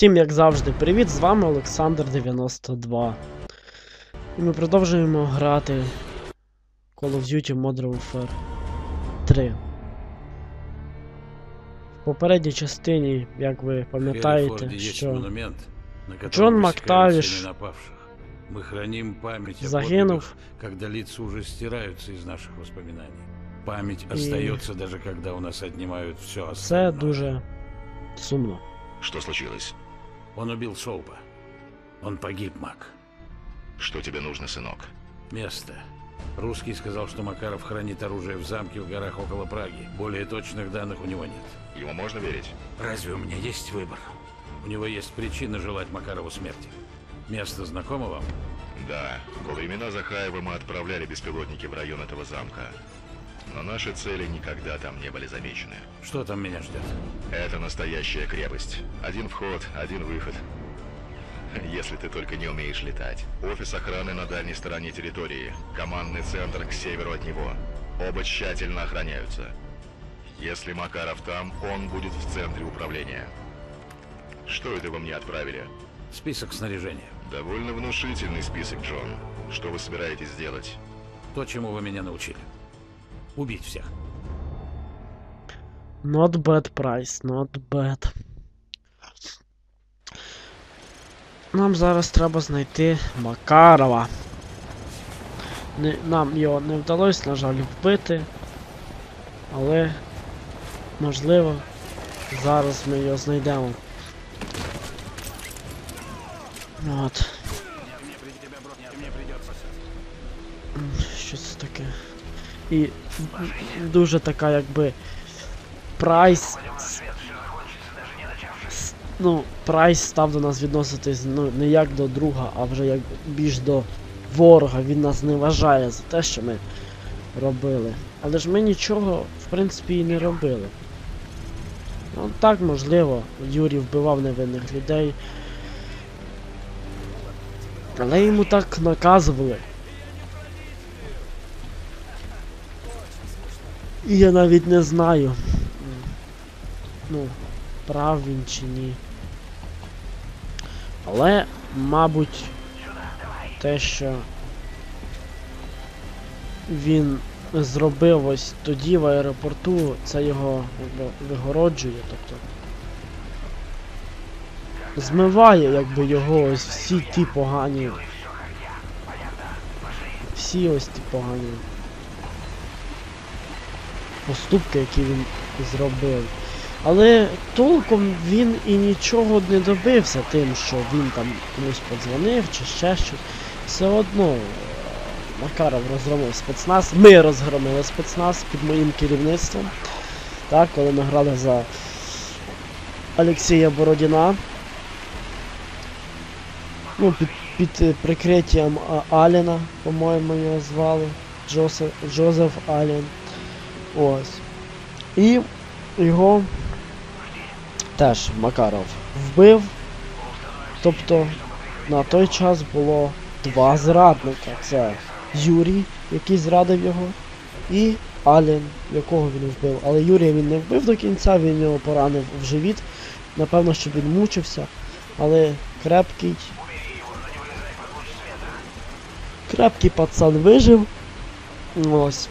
Всім, як завжди, привіт! З вами Олександр 92. І ми продовжуємо грати Call of Duty Modern Warfare 3. В попередній частині, як ви пам'ятаєте, що монумент, Джон Мактавиш имена храним память загинув, когда лица уже стираются из наших воспоминаний. Память остается даже когда у нас отнимают все це дуже сумно. Что случилось? Он убил Соупа. Он погиб, Мак. Что тебе нужно, сынок? Место. Русский сказал, что Макаров хранит оружие в замке в горах около Праги. Более точных данных у него нет. Ему можно верить? Разве у меня есть выбор? У него есть причина желать Макарову смерти. Место знакомо вам? Да. Во времена Захаева мы отправляли беспилотники в район этого замка. Но наши цели никогда там не были замечены. Что там меня ждет? Это настоящая крепость. Один вход, один выход. Если ты только не умеешь летать. Офис охраны на дальней стороне территории. Командный центр к северу от него. Оба тщательно охраняются. Если Макаров там, он будет в центре управления. Что это вы мне отправили? Список снаряжения. Довольно внушительный список, Джон. Что вы собираетесь сделать? То, чему вы меня научили. Убить всех. Not bad price, not bad. Нам зараз треба знайти Макарова. Не, нам його не вдалося, на жаль, вбити. Але можливо зараз ми його знайдемо. От. Що це таке? І дуже така якби прайс. Ну, прайс став до нас відноситись ну, не як до друга, а вже як більш до ворога. Він нас не вважає за те, що ми робили. Але ж ми нічого, в принципі, і не робили. Ну так, можливо, Юрій вбивав невинних людей. Але йому так наказували. І я навіть не знаю. Ну, прав він чи ні. Але, мабуть, те, що він зробив ось тоді в аеропорту, це його вигороджує, тобто. Змиває якби його ось всі ті погані. Всі ось ті погані поступки, які він зробив. Але толком він і нічого не добився тим, що він там комусь подзвонив чи ще щось. Все одно е, Макаров розгромив спецназ. Ми розгромили спецназ під моїм керівництвом. Так, коли ми грали за Олексія Бородіна. Ну, під, під прикриттям Аліна, по-моєму, його звали. Джосеф, Джозеф Алін. Ось. І його теж Макаров вбив. Тобто на той час було два зрадника. Це Юрій, який зрадив його, і Ален, якого він вбив. Але Юрія він не вбив до кінця, він його поранив в живіт. Напевно, що він мучився. Але крепкий. Крепкий пацан вижив. Ось.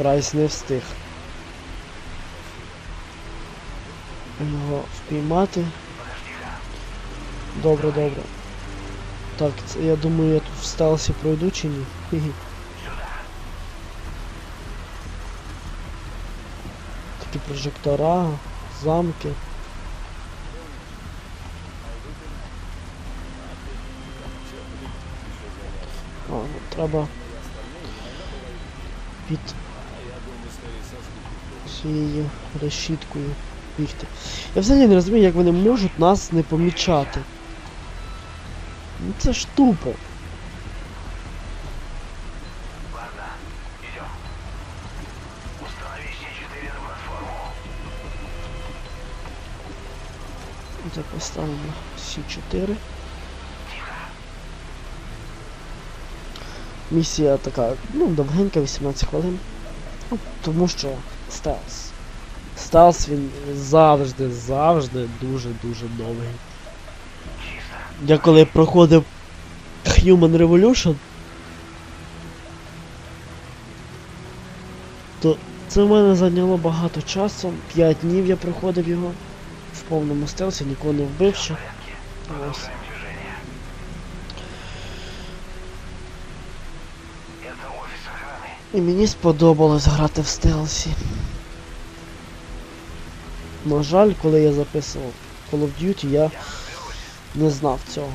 Прайс не встиг. Його впіймати. Добре, добре. Так, це, я думаю, я тут в стелсі пройду чи ні? Такі прожектора, замки. А, ну, треба під цією решіткою бігти. Я взагалі не розумію, як вони можуть нас не помічати. Ну це ж тупо. Це поставимо С4. Місія така, ну, довгенька, 18 хвилин. Ну, тому що стелс. стелс він завжди, завжди дуже-дуже довгий. Я коли проходив Human Revolution, то це в мене зайняло багато часу. 5 днів я проходив його в повному стелсі, нікого не вбивши. Ось. І мені сподобалось грати в стелсі. На жаль, коли я записував Call of Duty, я не знав цього.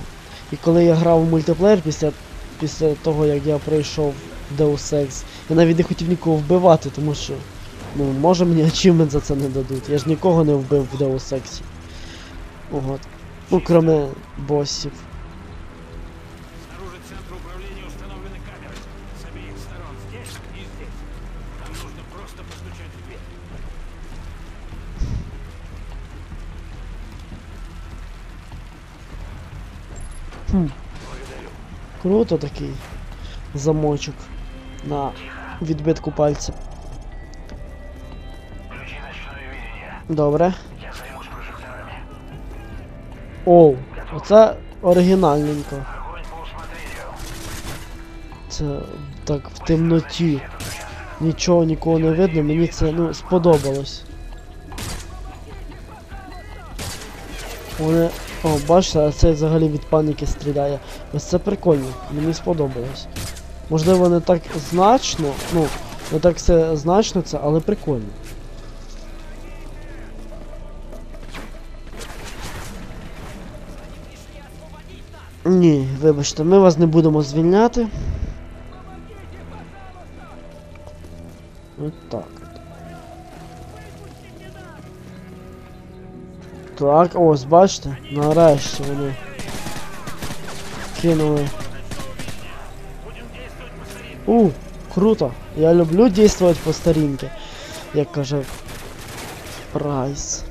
І коли я грав у мультиплеєр після, після того, як я пройшов Deus Ex, я навіть не хотів нікого вбивати, тому що ну, може мені ачівмент за це не дадуть. Я ж нікого не вбив в Deus Ex. Ого. Ну, кроме босів. Круто такий замочок на відбитку пальця. Добре. Оу, оце оригінальненько. Це так в темноті. Нічого нікого не видно, мені це ну, сподобалось. Вони. О, бачите, а цей взагалі від паніки стріляє. Ось це прикольно, мені сподобалось. Можливо, не так значно, ну, не так все значно це, але прикольно. Ні, вибачте, ми вас не будемо звільняти. От так. Так, ось, бачите? Нарешті вони кинули. У, круто. Я люблю действовать по старинке, як каже Прайс.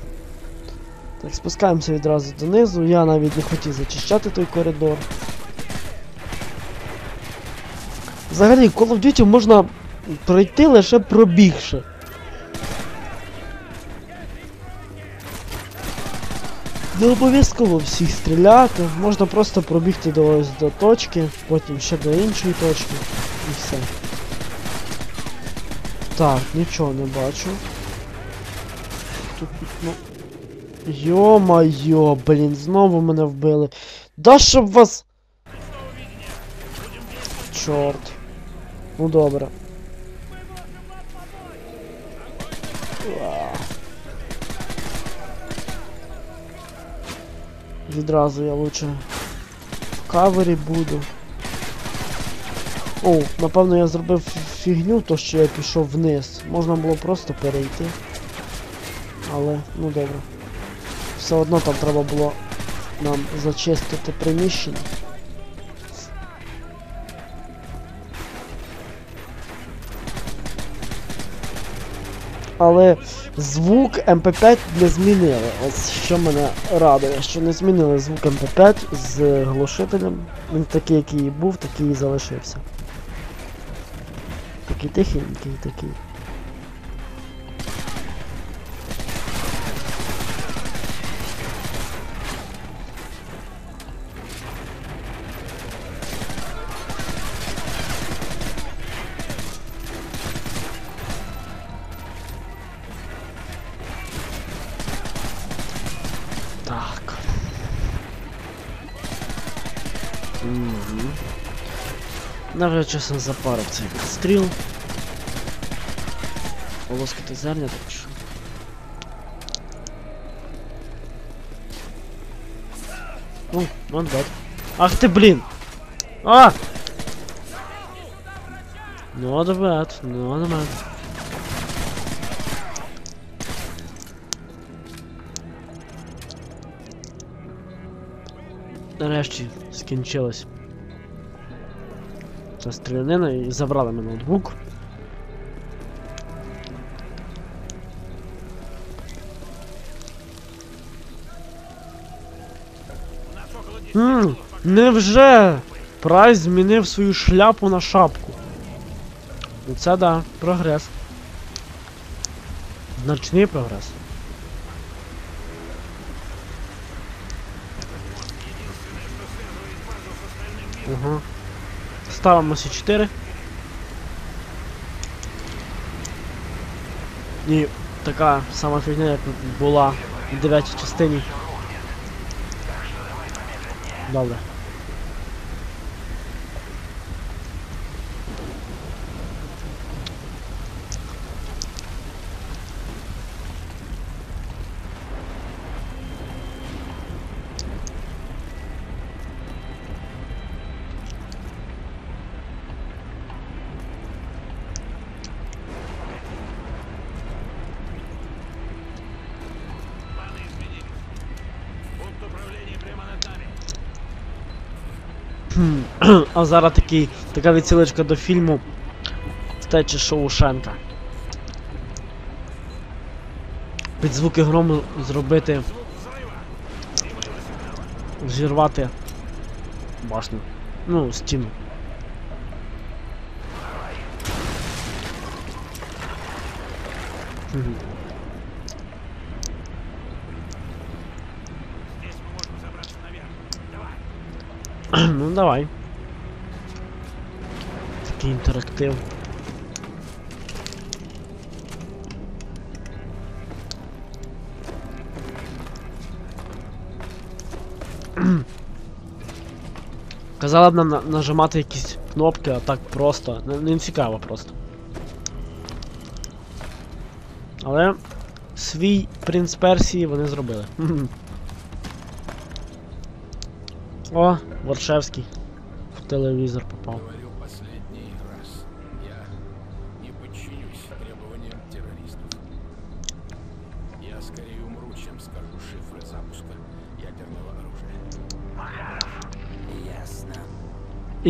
Так, спускаємося відразу донизу. Я навіть не хотів зачищати той коридор. Взагалі, Call of Duty можна пройти лише пробігши. Не обов'язково всіх стріляти, можна просто пробігти до ось до точки, потім ще до іншої точки і все. Так, нічого не бачу. Тут, ну. Йо-майо, блін, знову мене вбили. Да щоб вас. Чорт. Ну добре. Відразу я лучше в кавері буду. О, напевно я зробив фігню, то що я пішов вниз. Можна було просто перейти. Але, ну добре. Все одно там треба було нам зачистити приміщення. Але звук MP5 не змінили. Ось що мене радує, що не змінили звук MP5 з глушителем. Він такий, який був, такий і залишився. Такий тихенький такий. Так. Угу. Навіть часом запарив цей відстріл. Полоскати зерня так що. Ну, one dead. Ах ти блін! А! Not bad, not bad. Нарешті скінчилось. Ця стрілянина і забрали мене ноутбук. Ммм, невже Прайс змінив свою шляпу на шапку. Ну це да, прогрес. Значний прогрес. Ага. Ставимо всі 4. І така сама фігня, як була в 9 частині. Добре. А зараз такий, така відсилочка до фільму Втеча Шоушенка. Під звуки грому зробити. Зірвати башню. Ну, стіну. Давай. ну давай. Такий інтерактив. Казала б нам на- нажимати якісь кнопки, а так просто. Не, не цікаво просто. Але свій принц Персії вони зробили. О, Варшевський. В телевізор попав.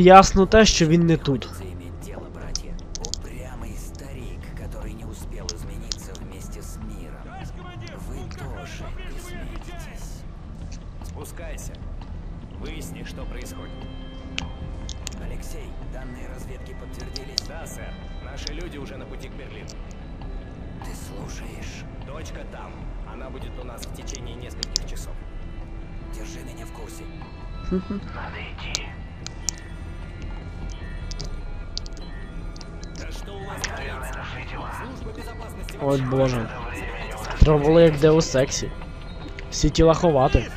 ясно те, що він не тут. Надо идти. Ой боже. Треба як Deus Exі. Всі тіла ховати.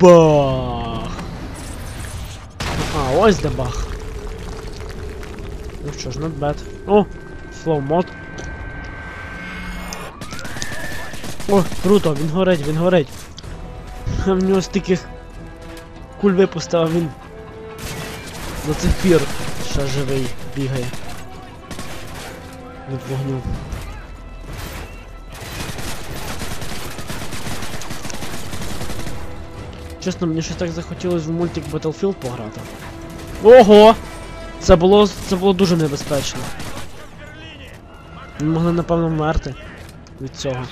Бах! А, ось де бах. Ну що ж, not bad. О! Flow мод. О, круто, він горить, він горить. В нього стільки куль випустив, він до цих пір ще живий бігає. Від вогню. Чесно, мені щось так захотілося в мультик Battlefield пограти. Ого! Це було. це було дуже небезпечно. Ми могли, напевно, вмерти від цього.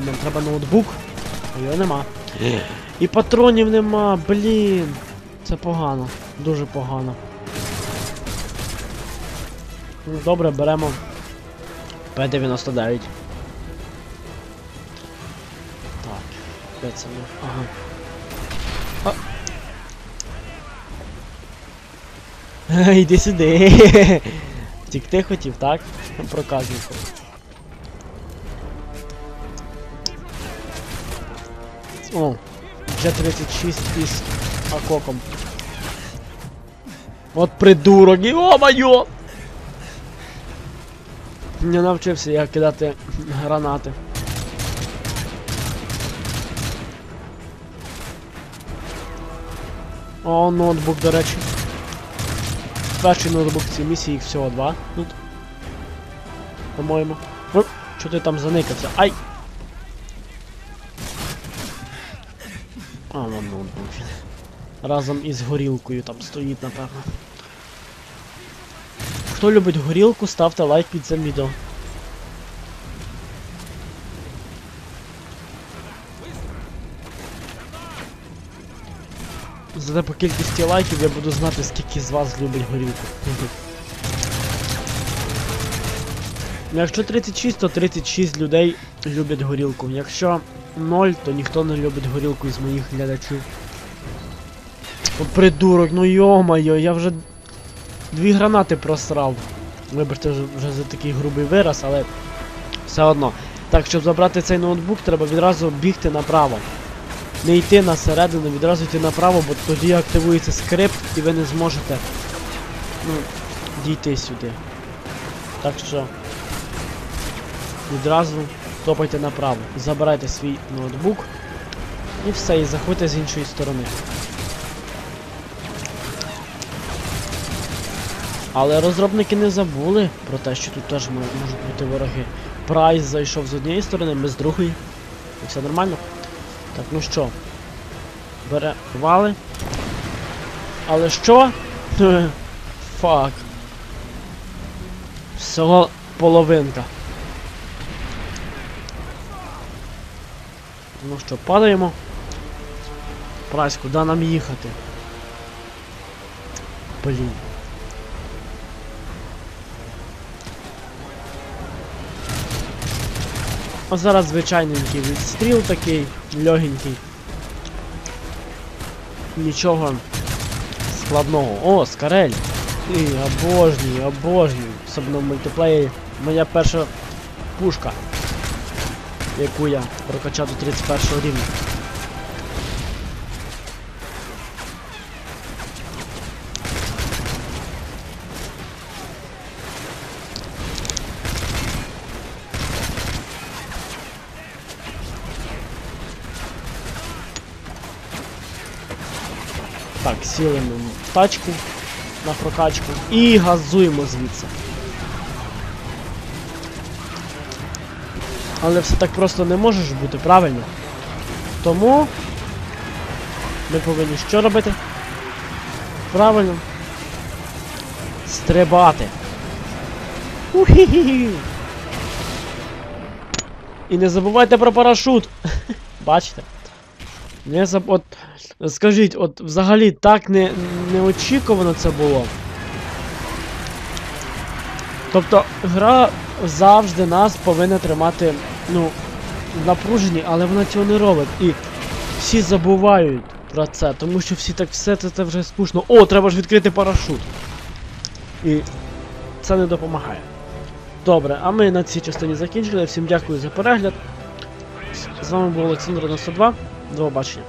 Блін, нам треба ноутбук, його нема. І патронів нема, блін. Це погано. Дуже погано. Ну, Добре, беремо П-99. Так, де це ми? Ага. А. Іди сюди. Тікти хотів, так? Проказнику. О, вже 36 із ококом. От придурок, йо-моє! Не навчився я кидати гранати. О, ноутбук, до речі. Перший ноутбук в цій місії, їх всього два тут. По-моєму. О, Чого ти там заникався? Ай! А, ладно, дуже. Разом із горілкою там стоїть, напевно. Хто любить горілку, ставте лайк під цим відео. Зате по кількості лайків я буду знати, скільки з вас любить горілку. Якщо 36, то 36 людей люблять горілку. Якщо... 0, то ніхто не любить горілку із моїх глядачів. О, придурок, ну йо-моє, я вже дві гранати просрав. Вибачте вже, за такий грубий вираз, але все одно. Так, щоб забрати цей ноутбук, треба відразу бігти направо. Не йти на середину, відразу йти направо, бо тоді активується скрипт і ви не зможете ну, дійти сюди. Так що відразу топайте направо. Забирайте свій ноутбук і все, і заходьте з іншої сторони. Але розробники не забули про те, що тут теж можуть бути вороги. Прайс зайшов з однієї сторони, ми з другої. І все нормально. Так, ну що? Бере вали. Але що? Фак. Всього половинка. Що, падаємо. Прайс, куди нам їхати? Блін. А зараз звичайненький відстріл такий, легенький. Нічого складного. О, скарель! І, обожнюю, обожнюю. Особливо в мультиплеєрі. Моя перша пушка, яку я прокачав до 31 рівня. Так, сіли ми тачку на прокачку і газуємо звідси. Але все так просто не може ж бути, правильно? Тому ми повинні що робити? Правильно. Стрибати. Ухі-хі-хі. І не забувайте про парашут. Бачите? Не заб... От, скажіть, от взагалі так не, неочікувано це було. Тобто гра завжди нас повинна тримати, ну, напружені, але вона цього не робить. І всі забувають про це, тому що всі так все це, це вже скучно. О, треба ж відкрити парашут. І це не допомагає. Добре, а ми на цій частині закінчили. Всім дякую за перегляд. З вами був Олександр 92. До побачення.